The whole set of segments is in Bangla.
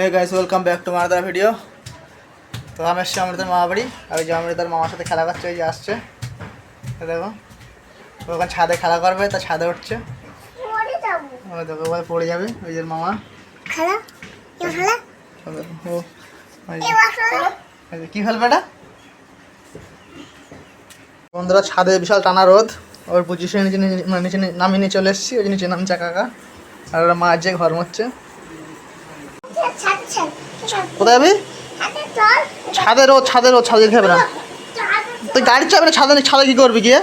Hey guys welcome back to mother video তো আমি এসছি আমাদের মামা বাড়ি আর ওই যে অমৃতার মামার সাথে খেলা করছে ওই যে আসছে। এই দেখো। ও ওখানে ছাদে খেলা করবে তা ছাদে উঠছে। ওই দেখো ওখানে পড়ে যাবে ওই যে মামা। ও ও কি ফেলবে এটা? বন্ধুরা ছাদে বিশাল টানা রোদ। ওর পজিশনে নিচে মানে নিচে নামিয়ে নিয়ে চলে এসেছি ওই নিচে নামছে কাকা। আর ওরা মাছ যে ঘর মরছে কোথায় যাবি হাতে চল ছাদে রোদ ছাদে রোদ না। তুই গাড়ির চাবি না ছাদে ছাদে কি করবি গিয়ে?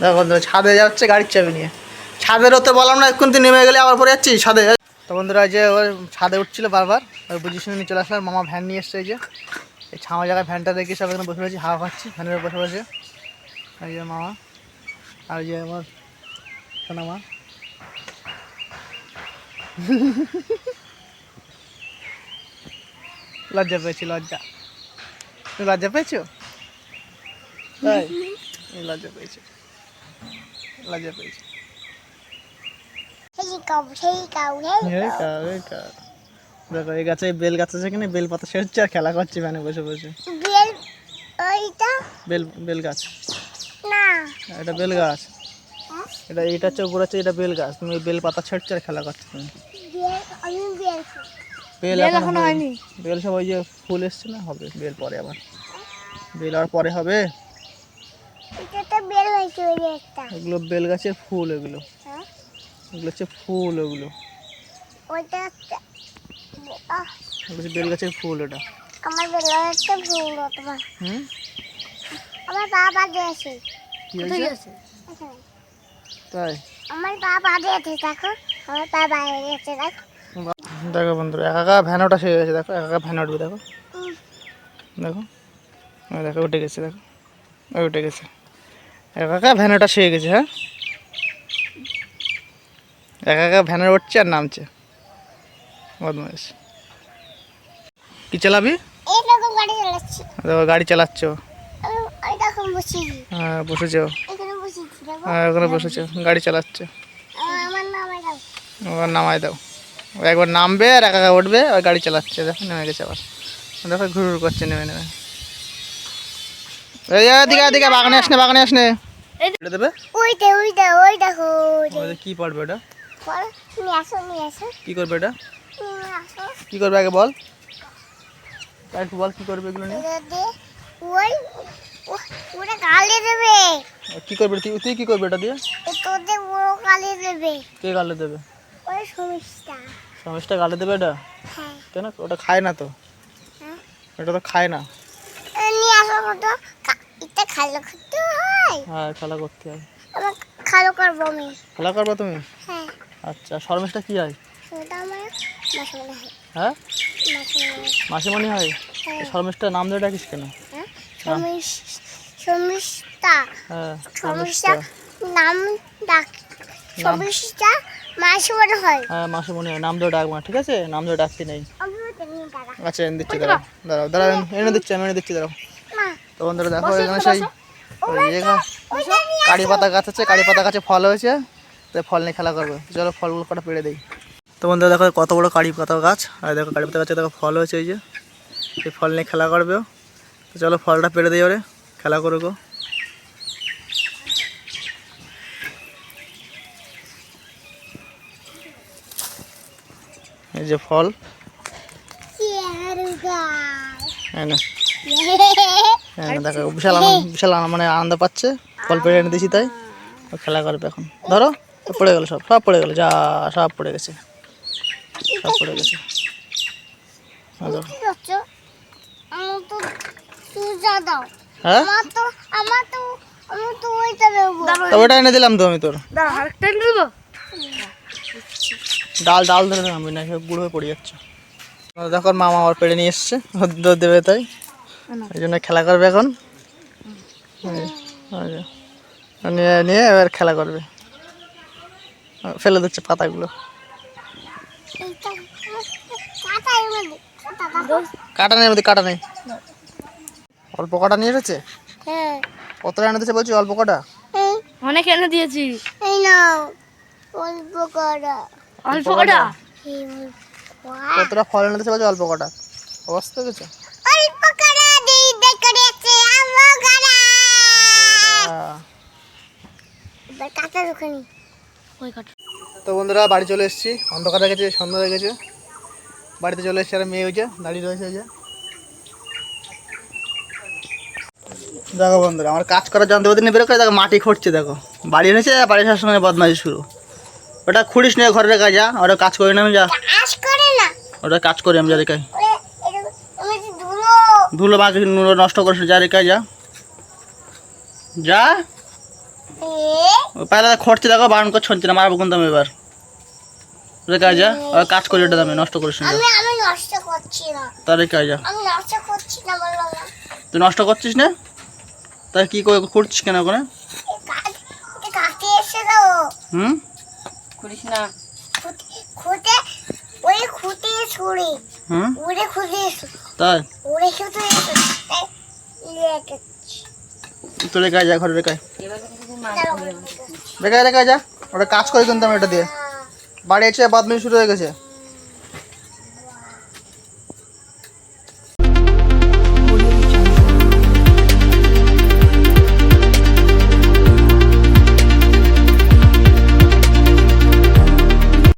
দেখো ছাদে যাচ্ছে, গাড়ির চাবি নিয়ে। ছাদের ওতে বললাম না, এক্ষুনি তুই নেমে গেলে, আবার পরে যাচ্ছিস ছাদে? তো বন্ধুরা যে ওর ছাদে উঠছিল বারবার, ওই পজিশনে নিয়ে চলে আসলাম, মামা ভ্যান নিয়ে এসছে, এই যে। এই ছামা জায়গায় ভ্যানটা দেখে সব এখানে বসে রয়েছি হাওয়া খাচ্ছি, ভ্যানের বসে বসে এই যে মামা, আর যে আমার সোনা মা লজ্জা পেয়েছি লজ্জা। তুমি লজ্জা পেয়েছ? তাই? লজ্জা পেয়েছি। লজ্জা পেয়েছি। দেখো এই গাছে বেল গাছ আছে কিনা? বেল পাতা সেরছে আর খেলা করছে ভ্যানে বসে বসে। বেল ওইটা? বেল বেল গাছ। না। এটা বেল গাছ। এটা এটা হচ্ছে উপর হচ্ছে এটা বেল গাছ। তুমি বেল পাতা ছেড়ছে আর খেলা করছ তুমি। আমি বেল খাই। বেল এখন হয়নি। বেল সব ওই যে ফুল এসছে না? হবে বেল পরে আবার। বেল আর পরে হবে? এগুলো বেল গাছের ফুল এগুলো। হ্যাঁ? এগুলো হচ্ছে ফুল ওগুলো ওইটা হচ্ছে বেল গাছের ফুল এটা। আমার বেল একটা ভুল তোমার। হুম? আমার বাবা দিয়েছে কি হয়েছে? এখানে। তাই? আমার বাবা দিয়েছে দেখো। আমার বাবা দিয়েছে দেখো। দেখো বন্ধুরা একা একা ভ্যান ওটা সে গেছে দেখো একা ভ্যান উঠবে দেখো। দেখো দেখো উঠে গেছে দেখো ওই উঠে গেছে। একা একা ভ্যান ওটা শুয়ে গেছে হ্যাঁ? একা একা ভ্যানের উঠছে আর নামছে। বদমাইশ। কি চালাবি? গাড়ি চালাচ্ছি। হ্যাঁ বসেছ। হ্যাঁ ওখানে বসেছ গাড়ি চালাচ্ছে। আমার আমার নাম এটা আবার নামাই দাও। একবার নামবে আর একা একা উঠবে আর গাড়ি চালাচ্ছে দেখো নেমে গেছে আবার। দেখো ঘুর করছে নেমে নেমে। এদিকে এদিকে বাগানে আসনে বাগানে আসনে। দেবে? ওইটা ওইটা ওই দেখো ওইটা ওই যে কি পড়বে এটা করবে এটা কি করবে আগে বল? একটু বল কি করবে এগুলো নিয়ে? ওই ওটা গালে দেবে। কি করবে তুই তুই কি করবে এটা দিয়ে? তোদের গালে দেবে। কে গালে দেবে? ওই সমস্যা। সমস্যা গালে দেবে এটা? হ্যাঁ। কেন ওটা খায় না তো। হ্যাঁ। এটা তো খায় না। এ নিয়ে আসো কত। এটা খালো করতে হয়। হ্যাঁ খেলা করতে হয়। আমার খালো করব আমি। খেলা করবে তুমি? হ্যাঁ। আচ্ছা শর্মেশটা কি হয়? সেটা আমার মাসে মনে হয়। হ্যাঁ? মাসে মনে হয়। মাসিমণি হয়? হ্যাঁ। শর্মেশটা নাম ধরে ডাকিস কেন? হ্যাঁ? সমস্যা হ্যাঁ শর্মিষ্ঠা। নাম ডাক সমস্যা মাসে মনে হয়। হ্যাঁ মাসিমণি হয়। নাম ধরে ডাকবা ঠিক আছে? নাম ধরে ডাকতে নেই। আচ্ছা এনে দিচ্ছি দাঁড়াও দাঁড়াও দাঁড়াও এনে দিচ্ছি আমি এনে দিচ্ছি দাঁড়াও। মা তো বন্ধুরা দেখো এখানে সেই কারি পাতা গাছ আছে কারি পাতা গাছে ফল হয়েছে তো ফল নিয়ে খেলা করবে। চলো ফলগুলো কটা পেড়ে দেই। তো বন্ধুরা দেখো কত বড় কারি পাতা গাছ। আর দেখো কারি পাতা গাছে দেখো ফল হয়েছে এই যে। এই ফল নিয়ে খেলা করবে। তো চলো ফলটা পেড়ে দিই ওরে খেলা করুক যে ফল? না। হ্যাঁ দেখো বিশাল আনন্দ বিশাল মানে আনন্দ পাচ্ছে। ফল পেড়ে এনে দিয়েছি তাই। খেলা করবে এখন। ধরো পড়ে গেল সব সব পড়ে গেল যা সব পড়ে গেছে। সব পড়ে গেছে। হ্যাঁ, হ্যাঁ? দেবো ওটা এনে দিলাম তো আমি তোর। আরেকটা নেব ডাল ডাল ধরে আমি না সব গুঁড়ো হয়ে পড়ে যাচ্ছে। দেখো মামা আবার পেড়ে নিয়ে এসছে দুধ দেবে তাই। এই জন্য খেলা করবে এখন। নিয়ে নিয়ে এবার খেলা করবে। ফেলে দিচ্ছে পাতাগুলো। কাটা নেই আমাদের কাটা নেই অল্প কটা নিয়ে এসেছে? হ্যাঁ কতটা এনে দিয়েছে বলছি অল্প কটা? অনেক এনে দিয়েছি এই নাও অল্প অল্প কটা? কতটা ফল এনে দিতে অল্প কটা? অবস্থা অল্প কাটা দোকানি ওই কাটা। তো বন্ধুরা বাড়ি চলে এসেছি। অন্ধকার হয়ে গেছে সন্ধ্যা হয়ে গেছে। বাড়িতে চলে এসেছি আর মেয়ে হয়েছে দাঁড়িয়ে রয়েছে ওই যে। দেখো বন্ধুরা আমার কাজ করার যন্ত্রপাতি নিয়ে বেরো করে দেখো মাটি খুঁড়ছে দেখো। বাড়ি এনেছে বাড়ি আসার সময় বদমাইশি শুরু। ওটা খুঁড়িস নিয়ে ঘরের কাজ যা। ওটা কাজ করি না আমি যা। করে না। ওটা কাজ করি আমি যা রেখাই ধুলো। নুলো নষ্ট করিস যা রেখাই যা। যা। পায়লা খরচে দেখো বারণ করছে হচ্ছে না মারবো কিন্তু আমি এবার। রেখা যা। ওরা কাজ করি ওটা দামে নষ্ট করিস না আমি আমি নষ্ট করছি না। তার রেখা যা। আমি নষ্ট করছি না বললাম তুই নষ্ট করছিস না? তাই কি করে করছিস কেন ওখানে? এসে হুম? করিস না। খুঁটে ওই খুঁটে ছুরি হুম? ওরে খুঁটে তাই? ওরে খুঁটে লেগে তুই রেখা যা ঘরে রেখায় রেখায় রেখা যা। ওটা কাজ করে কিন্তু আমি এটা দিয়ে। বাড়ি এসে বাদমি শুরু হয়ে গেছে।